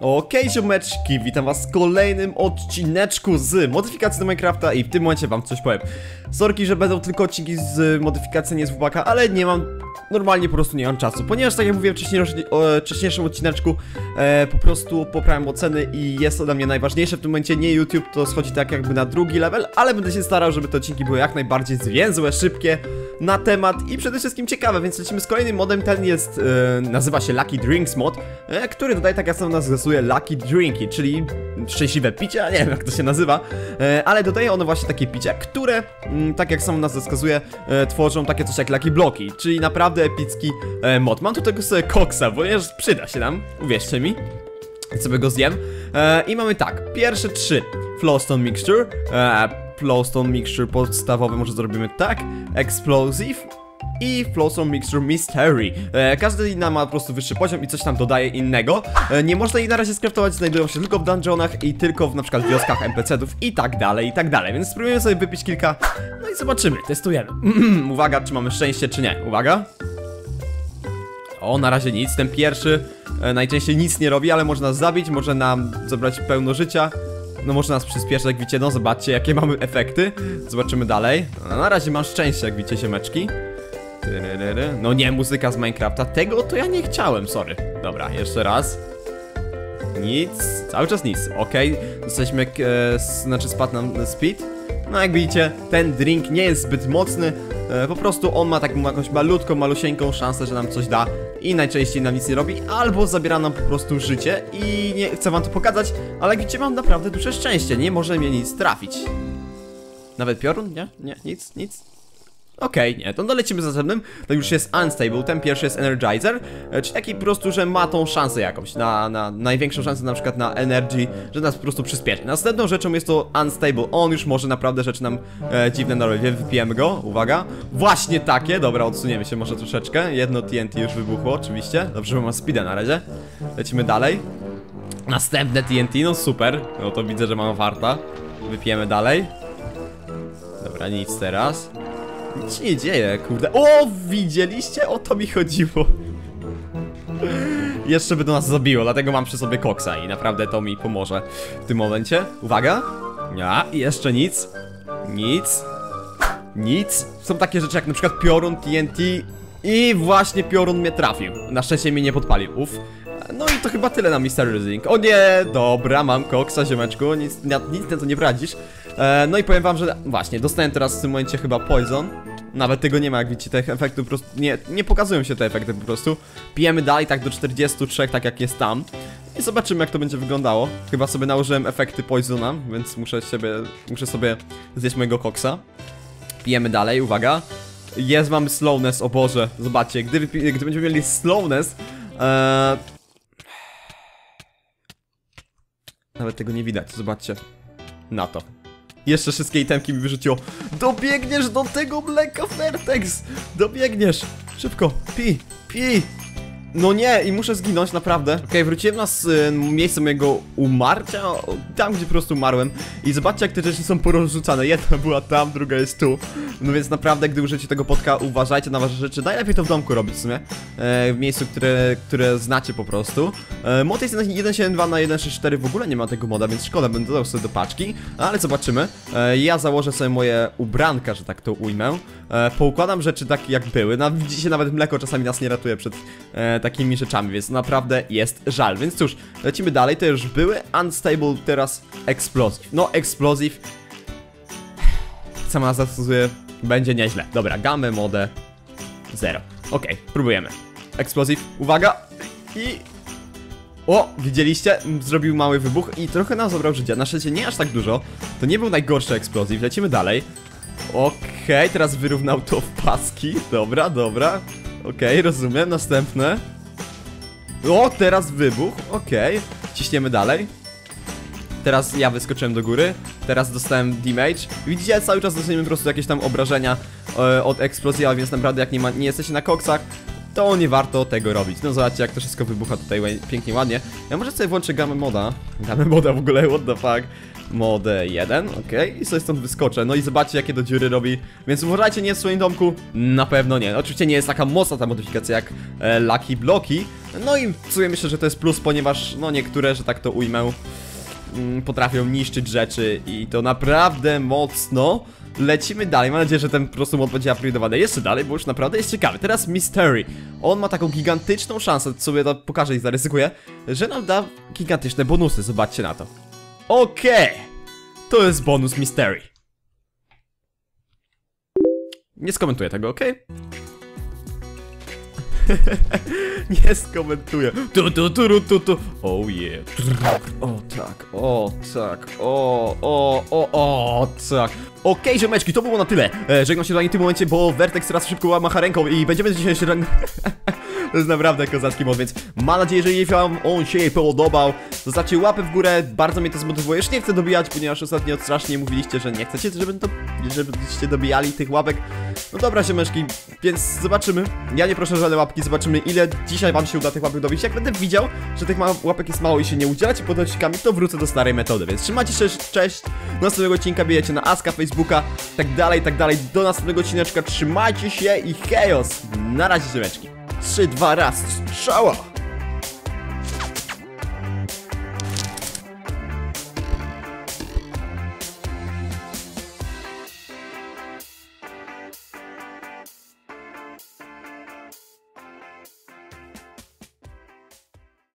Okej, ziomeczki, witam was w kolejnym odcineczku z modyfikacji do Minecrafta i w tym momencie wam coś powiem. Sorki, że będą tylko odcinki z modyfikacji nie z WBaka, ale nie mam, normalnie po prostu nie mam czasu, ponieważ tak jak mówiłem w wcześniejszym, o, wcześniejszym odcineczku, e, po prostu poprawiam oceny i jest to dla mnie najważniejsze w tym momencie, nie YouTube, to schodzi tak jakby na drugi level, ale będę się starał, żeby te odcinki były jak najbardziej zwięzłe, szybkie, na temat i przede wszystkim ciekawe, więc lecimy z kolejnym modem, ten jest, e, nazywa się Lucky Drinks mod, e, który dodaje tak jak nas zgasuje Lucky Drinki, czyli szczęśliwe picie, nie wiem jak to się nazywa, e, ale dodaje ono właśnie takie picia, które, mm, tak jak sam nas wskazuje, tworzą takie coś jak Lucky Bloki, czyli naprawdę epicki mod. Mam tu tego sobie koksa, ponieważ przyda się nam, uwierzcie mi, sobie go zjem. I mamy tak, pierwsze trzy Flowstone Mixture, Flowstone Mixture podstawowy może zrobimy tak, Explosive i Flowstone Mixture Mystery. E, każdy inna ma po prostu wyższy poziom i coś tam dodaje innego. E, nie można jej na razie skraftować, znajdują się tylko w dungeonach i tylko w na przykład wioskach NPC-ów i tak dalej, i tak dalej. Więc spróbujemy sobie wypić kilka, no i zobaczymy, testujemy. Uwaga, czy mamy szczęście, czy nie. Uwaga. O, na razie nic. Ten pierwszy e, najczęściej nic nie robi, ale można zabić, może nam zabrać pełno życia. No może nas przyspieszyć, jak widzicie, no zobaczcie jakie mamy efekty. Zobaczymy dalej. No, na razie mam szczęście, jak widzicie. Tyryryry. No nie, muzyka z Minecrafta. Tego to ja nie chciałem, sorry. Dobra, jeszcze raz. Nic, cały czas nic. Okej, jesteśmy, e, znaczy spadł nam speed. No jak widzicie, ten drink nie jest zbyt mocny. E, po prostu on ma taką jakąś malutką, malusieńką szansę, że nam coś da i najczęściej nam nic nie robi, albo zabiera nam po prostu życie i nie chcę wam to pokazać, ale jak widzicie mam naprawdę duże szczęście, nie może mnie nic trafić. Nawet piorun? Nie? Nie? Nic? Nic? Okej, nie, to dolecimy za następnym. To już jest Unstable, ten pierwszy jest Energizer, e, czyli taki po prostu, że ma tą szansę jakąś, na, na największą szansę na przykład na Energy, że nas po prostu przyspieszy. Następną rzeczą jest to Unstable, on już może naprawdę rzeczy nam e, dziwne narobić, Wie- wypijemy go, uwaga. Właśnie takie, dobra, odsuniemy się może troszeczkę, jedno TNT już wybuchło oczywiście, dobrze, że mam speeda na razie. Lecimy dalej. Następne TNT, no super, no to widzę, że mam warta. Wypijemy dalej. Dobra, nic teraz. Nic się nie dzieje, kurde. O, widzieliście? O to mi chodziło. Jeszcze by do nas zabiło, dlatego mam przy sobie koksa i naprawdę to mi pomoże w tym momencie. Uwaga. Ja, jeszcze nic. Nic. Nic. Są takie rzeczy jak na przykład piorun, TNT i właśnie piorun mnie trafił. Na szczęście mnie nie podpalił. Uff. No i to chyba tyle na Mystery Ring. O nie, dobra, mam koksa, ziomeczku, nic, nic, nic na to nie poradzisz. E, no i powiem wam, że właśnie, dostałem teraz w tym momencie chyba Poison. Nawet tego nie ma, jak widzicie, tych efektów po prostu, nie, nie pokazują się te efekty po prostu. Pijemy dalej tak do 43, tak jak jest tam. I zobaczymy jak to będzie wyglądało. Chyba sobie nałożyłem efekty Poisona, więc muszę sobie, muszę sobie zjeść mojego koksa. Pijemy dalej, uwaga. Jest, mamy slowness, o Boże, zobaczcie, gdy, gdy będziemy mieli slowness, e, Nawet tego nie widać, zobaczcie. Na to. Jeszcze wszystkie itemki mi wyrzuciło. Dobiegniesz do tego mleka Vertex! Dobiegniesz! Szybko, pi, pi! No nie, i muszę zginąć, naprawdę. Okej, wróciłem na y, miejsce mojego umarcia, tam gdzie po prostu umarłem. I zobaczcie, jak te rzeczy są porozrzucane. Jedna była tam, druga jest tu. No więc naprawdę, gdy użyjecie tego podka, uważajcie na wasze rzeczy. Najlepiej to w domku robić w sumie. E, w miejscu, które, które znacie po prostu. E, mod jest na 1.7.2 na 1.6.4 w ogóle nie ma tego moda, więc szkoda, będę dodał sobie do paczki. Ale zobaczymy. E, ja założę sobie moje ubranka, że tak to ujmę. E, poukładam rzeczy takie jak były. Na, widzicie, nawet mleko czasami nas nie ratuje przed e, takimi rzeczami, więc naprawdę jest żal. Więc cóż, lecimy dalej. To już były Unstable, teraz Explosive. No, Explosive sama wskazuje, będzie nieźle. Dobra, gamę, modę, zero. Okej, próbujemy. Explosive, uwaga! I... O, widzieliście? Zrobił mały wybuch i trochę nam zabrał życia. Na szczęście nie aż tak dużo. To nie był najgorszy Explosive, lecimy dalej. Okej, teraz wyrównał to w paski. Dobra, dobra. Okej, rozumiem. Następne. O, teraz wybuch. Okej. Ciśniemy dalej. Teraz ja wyskoczyłem do góry. Teraz dostałem damage. Widzicie, cały czas dostajemy po prostu jakieś tam obrażenia e, od eksplozji, a więc naprawdę jak nie, ma, nie jesteście na koksach, to nie warto tego robić. No zobaczcie jak to wszystko wybucha tutaj pięknie, ładnie. Ja może sobie włączę gamę moda. Gamę moda w ogóle, what the fuck. Modę 1, okej, i sobie stąd wyskoczę. No i zobaczcie jakie to dziury robi. Więc uważajcie, nie w swoim domku. Na pewno nie. Oczywiście nie jest taka mocna ta modyfikacja jak e, Lucky Bloki, No i w sumie myślę, że to jest plus, ponieważ no niektóre, że tak to ujmę, mm, potrafią niszczyć rzeczy i to naprawdę mocno. Lecimy dalej, mam nadzieję, że ten po prostu mod będzie upgrade'owany jeszcze dalej, bo już naprawdę jest ciekawy. Teraz Mystery. On ma taką gigantyczną szansę, sobie to pokażę i zaryzykuję, że nam da gigantyczne bonusy, zobaczcie na to. Okej, to jest bonus Mystery. Nie skomentuję tego, okej? Nie skomentuję. Tu, tu, tu, tu, tu. Oh yeah. O tak, o tak, o, o, o, o tak. Okej, ziomeczki, to było na tyle. E, żegnam się w tym momencie, bo Vertex teraz szybko macha ręką i będziemy dzisiaj się... To jest naprawdę kozacki mod, więc mam nadzieję, że wam on się podobał, zostawcie łapę w górę, bardzo mnie to zmotywuje. Już nie chcę dobijać, ponieważ ostatnio strasznie mówiliście, że nie chcecie, żeby to, żebyście dobijali tych łapek. No dobra, ziomeczki, więc zobaczymy. Ja nie proszę o żadne łapki, zobaczymy ile dzisiaj wam się uda tych łapek dobić. Jak będę widział, że tych łapek jest mało i się nie udzielacie pod odcinkami, to wrócę do starej metody. Więc trzymajcie się, cześć, do następnego odcinka bijecie na Aska, Facebooka, tak dalej, tak dalej. Do następnego odcineczka, trzymajcie się i chaos. Na razie, ziomeczki. 3, 2, raz, strzała!